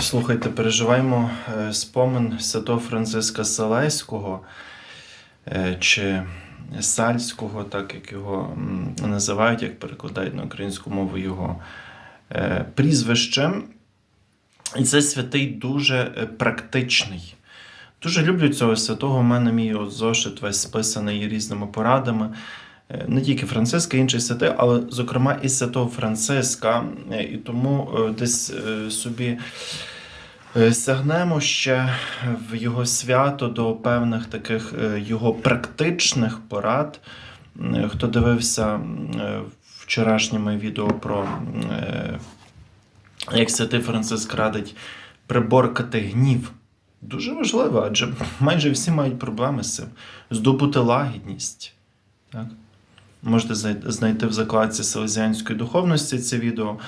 Слухайте, переживаємо е, спомин святого Франциска Салеського е, чи Сальського, так як його називають, як перекладають на українську мову його е, прізвище. І цей святий дуже практичний. Дуже люблю цього святого. У мене мій зошит весь списаний різними порадами. Е, Не тільки Франциска, інший святий, але, зокрема, і святого Франциска. Е, І тому е, десь собі сягнемо ще в його свято до певних таких його практичних порад. Хто дивився вчорашнє моє відео про як святий Франциск радить приборкати гнів. Дуже важливо, адже майже всі мають проблеми з цим. Здобути лагідність. Так? Можете знайти в закладці селезіанської духовності це відео.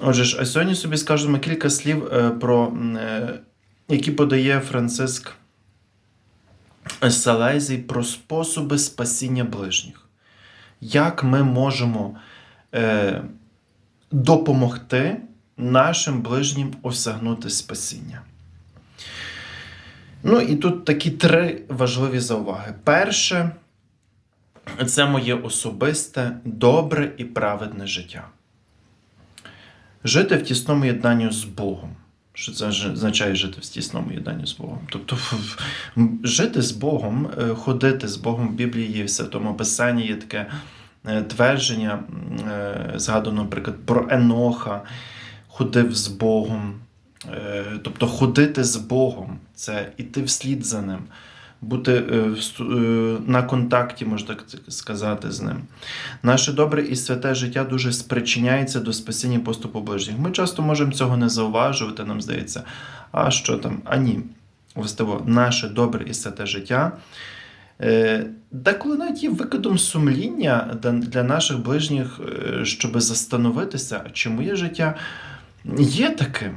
Отже ж, а сьогодні собі скажемо кілька слів, е, про, е, які подає Франциск Салезій про способи спасіння ближніх. Як ми можемо е, допомогти нашим ближнім осягнути спасіння? Ну і тут такі три важливі зауваги. Перше, це моє особисте, добре і праведне життя. Жити в тісному єднанні з Богом. Що це означає жити в тісному єднанні з Богом? Тобто жити з Богом, е, ходити з Богом в Біблії є в Святому Писанні є таке е, твердження, е, згадано, наприклад, про Еноха, ходив з Богом. Тобто ходити з Богом це іти вслід за ним, бути е, е, на контакті, можна так сказати, з ним. Наше добре і святе життя дуже спричиняється до спасіння поступу ближніх. Ми часто можемо цього не зауважувати, нам здається, а що там? А ні. Властиво, наше добре і святе життя. е, Деколи навіть є викидом сумління для- наших ближніх, щоб застановитися, чи моє життя є таким.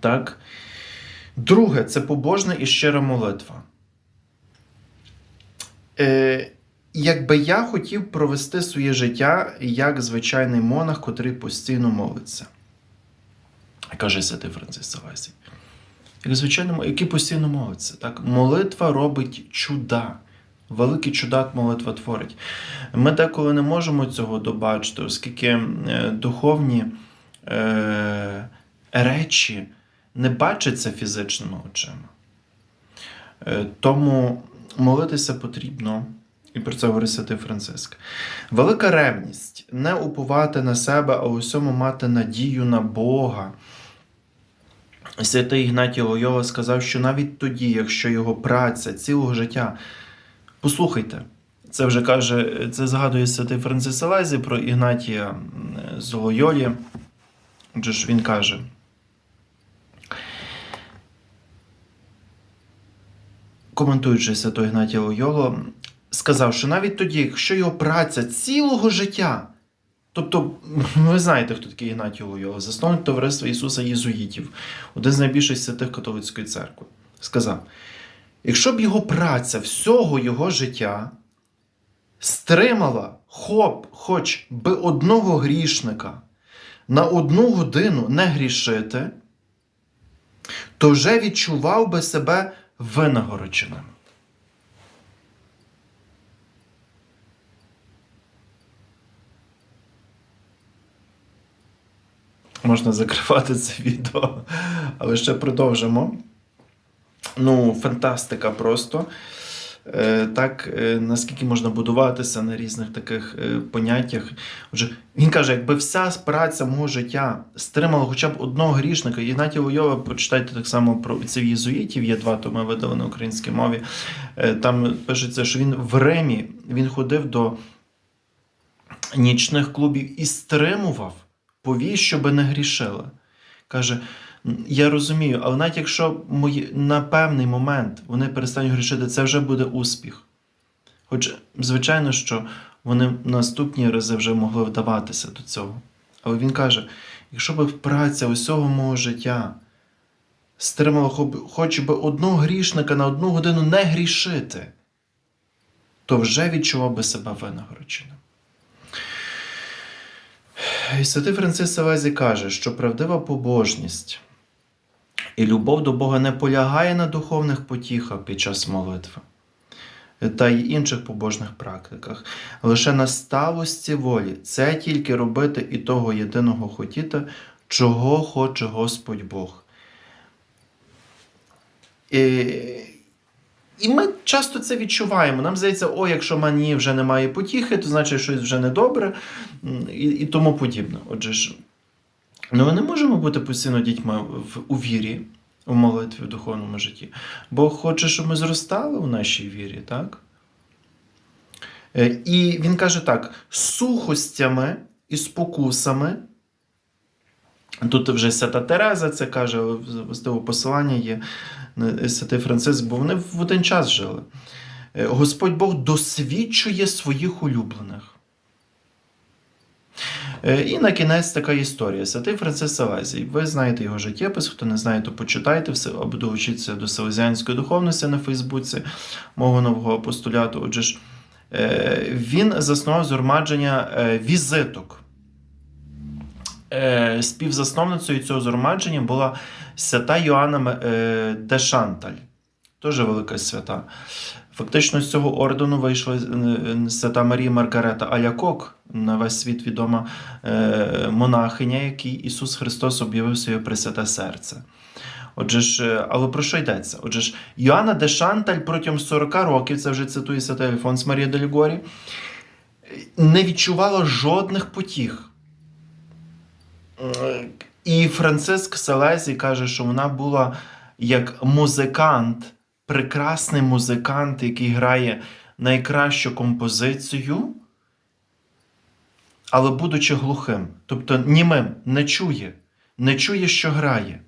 Так? Друге, це побожна і щира молитва. Е, якби я хотів провести своє життя як звичайний монах, котрий постійно молиться. Каже святий Франциск Саласій. Як звичайно, який постійно молиться. Так? Молитва робить чуда. Великі чуда молитва творить. Ми деколи не можемо цього добачити, оскільки е, духовні е, речі не бачаться фізичними очима. Е, Тому молитися потрібно, і про це говорить святий Франциск. Велика ревність не уповати на себе, а у всьому мати надію на Бога. Святий Ігнатій Лойола сказав, що навіть тоді, якщо його праця цілого життя, послухайте, це вже каже, це згадує святий Франциск Салезі про Ігнатія м, з Лойолі. Отже ж він каже. Коментуючи святого Ігнатія Лойоло, сказав, що навіть тоді, якщо його праця цілого життя, тобто, ви знаєте, хто такий Ігнатій Лойола, засновник товариства Ісуса Єзуїтів, один з найбільших святих католицької церкви, сказав: якщо б його праця всього його життя стримала хоп, хоч би одного грішника на одну годину не грішити, то вже відчував би себе винагородженим. Можна закривати це відео, але ще продовжимо. Ну, фантастика просто. Е, Так, е, наскільки можна будуватися на різних таких е, поняттях. Отже, він каже, якби вся праця мого життя стримала хоча б одного грішника, Ігнатій Лойова, почитайте так само про отців єзуїтів, є два томи видали на українській мові. Там пишеться, що він в Римі він ходив до нічних клубів і стримував повій, щоб не грішили. Каже, я розумію, але навіть якщо мої, на певний момент вони перестануть грішити, це вже буде успіх. Хоч, звичайно, що вони наступні рази вже могли вдаватися до цього. Але він каже: якщо б праця усього мого життя стримала хоч би одного грішника на одну годину не грішити, то вже відчував би себе винагородженим. І Святий Франциск Салезі каже, що правдива побожність і любов до Бога не полягає на духовних потіхах під час молитви та й інших побожних практиках, лише на сталості волі. Це тільки робити і того єдиного хотіти, чого хоче Господь Бог. І, і ми часто це відчуваємо. Нам здається, о, якщо мені вже немає потіхи, то значить щось вже недобре і, і тому подібне. Отже ж, ну ми не можемо бути постійно дітьми в, у вірі, у молитві, в духовному житті. Бог хоче, щоб ми зростали у нашій вірі, так? Е, І він каже так: сухостями і спокусами. Тут вже свята Тереза це каже, але властиво посилання є святий Франциск, бо вони в один час жили. Е, Господь Бог досвідчує своїх улюблених. Е, І на кінець така історія. Святий Франциск Салезій. Ви знаєте його життєпис, хто не знає, то почитайте все, або долучіться до Селезіанської духовності на Фейсбуці мого нового апостоляту. Отже ж, е, він заснував згромадження е, візиток. Співзасновницею цього згромадження була свята Йоанна е, теж велика свята. Фактично з цього ордену вийшла е, свята Марія Маргарета Алякок, на весь світ відома е, монахиня, якій Ісус Христос об'явив своє Пресвяте серце. Отже ж, е, але про що йдеться? Отже ж, Йоанна де Шанталь протягом 40 років, це вже цитує святий Альфонс Марія де Лігорі, не відчувала жодних потіх. Е, І Франциск Салезій каже, що вона була як музикант, прекрасний музикант, який грає найкращу композицію, але будучи глухим, тобто німим, не чує, не чує, що грає.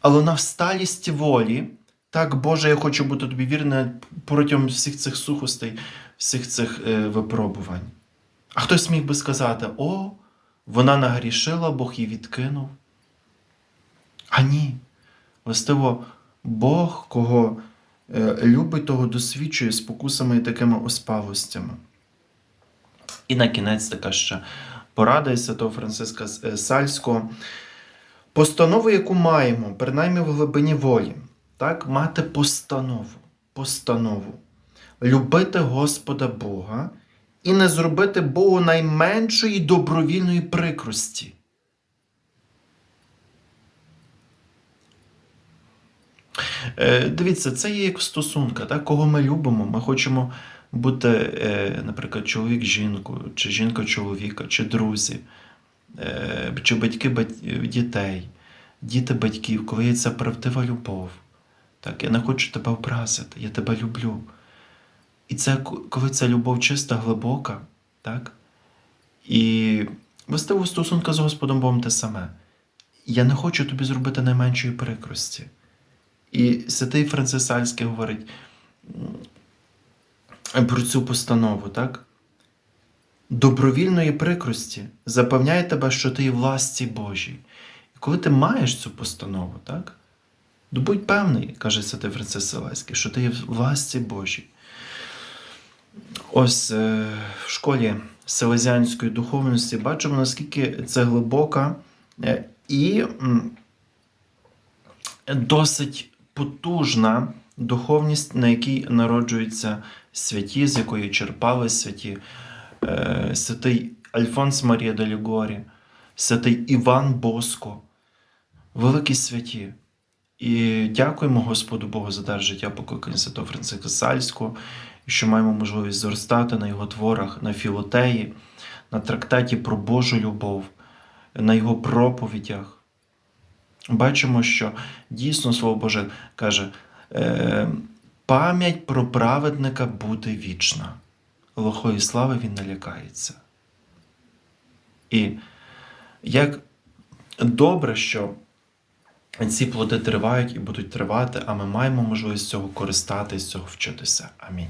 Але на всталісті волі, так, Боже, я хочу бути тобі вірна протягом всіх цих сухостей, всіх цих е, випробувань. А хтось міг би сказати: о, вона нагрішила, Бог її відкинув. А ні. Властиво, Бог, кого е, любить, того досвідчує спокусами і такими оспавостями. І на кінець така ще порада святого Франциска е, Сальського. Постанову, яку маємо, принаймні в глибині волі, так, мати постанову, постанову, любити Господа Бога і не зробити Богу найменшої добровільної прикрості. Дивіться, це є як стосунка, так? кого ми любимо. Ми хочемо бути, е, наприклад, чоловік жінкою, чи жінка чоловіка, чи друзі, е, чи батьки дітей, діти батьків, коли є ця правдива любов. Так, я не хочу тебе образити, я тебе люблю. І це коли ця любов чиста, глибока, так? І властиво стосунка з Господом Богом те саме. Я не хочу тобі зробити найменшої прикрості. І святий Францис Сальський говорить про цю постанову, так? Добровільної прикрості запевняє тебе, що ти є власті Божій. І коли ти маєш цю постанову, так? то будь певний, каже святий Францис Селеський, що ти є власті Божій. Ось е, в школі селезіанської духовності бачимо, наскільки це глибока е, і досить потужна духовність, на якій народжуються святі, з якої черпали святі, е, святий Альфонс Марія де Лігорі, святий Іван Боско, великі святі. І дякуємо Господу Богу за дар життя покликання Святого Франциска Сальського, що маємо можливість зростати на його творах, на філотеї, на трактаті про Божу любов, на його проповідях. Бачимо, що дійсно Слово Боже каже: е, пам'ять про праведника буде вічна. Лохої слави він не лякається. І як добре, що ці плоди тривають і будуть тривати, а ми маємо можливість цього користатись, з цього вчитися. Амінь.